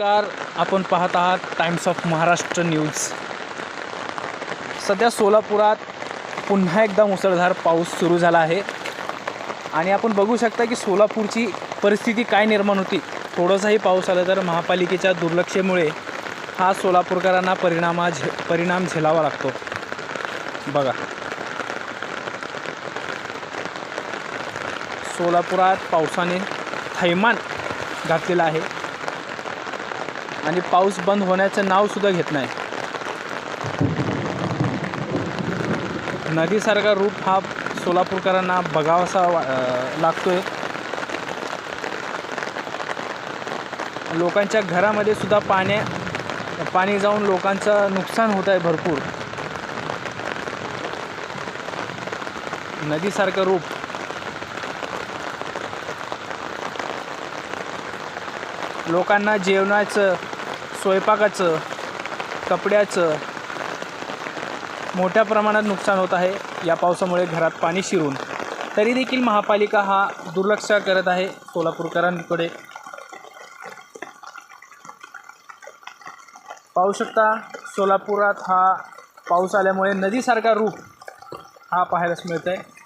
नमस्कार. आपण पाहत आहात टाइम्स ऑफ महाराष्ट्र न्यूज सध्या सोलापुरात पुन्हा एकदा मुसळधार पाऊस सुरू झाला आहे. आणि आपण बघू शकता की सोलापूरची परिस्थिती काय निर्माण होती. थोडंसंही पाऊस आला तर महापालिकेच्या दुर्लक्षेमुळे हा सोलापूरकरांना परिणामा झे परिणाम झेलावा लागतो. बघा. सोलापुरात पावसाने थैमान घातलेलं आहे. आणि पाऊस बंद होण्याचं नावसुद्धा घेत नाही. नदीसारखा रूप हा सोलापूरकरांना बघावासा वा- लागतो लागतोय. लोकांच्या घरामध्ये सुद्धा पाण्या पाणी जाऊन लोकांचं नुकसान होत आहे भरपूर. नदीसारखं रूप. लोकांना जेवणाचं स्वयंपाकाचं कपड्याचं मोठ्या प्रमाणात नुकसान होत आहे. या पावसामुळे घरात पाणी शिरून. तरी देखील महापालिका हा दुर्लक्ष करत आहे सोलापूरकरांकडे. पाहू शकता सोलापुरात हा पाऊस आल्यामुळे नदीसारखा रूप हा पाहायलाच मिळत आहे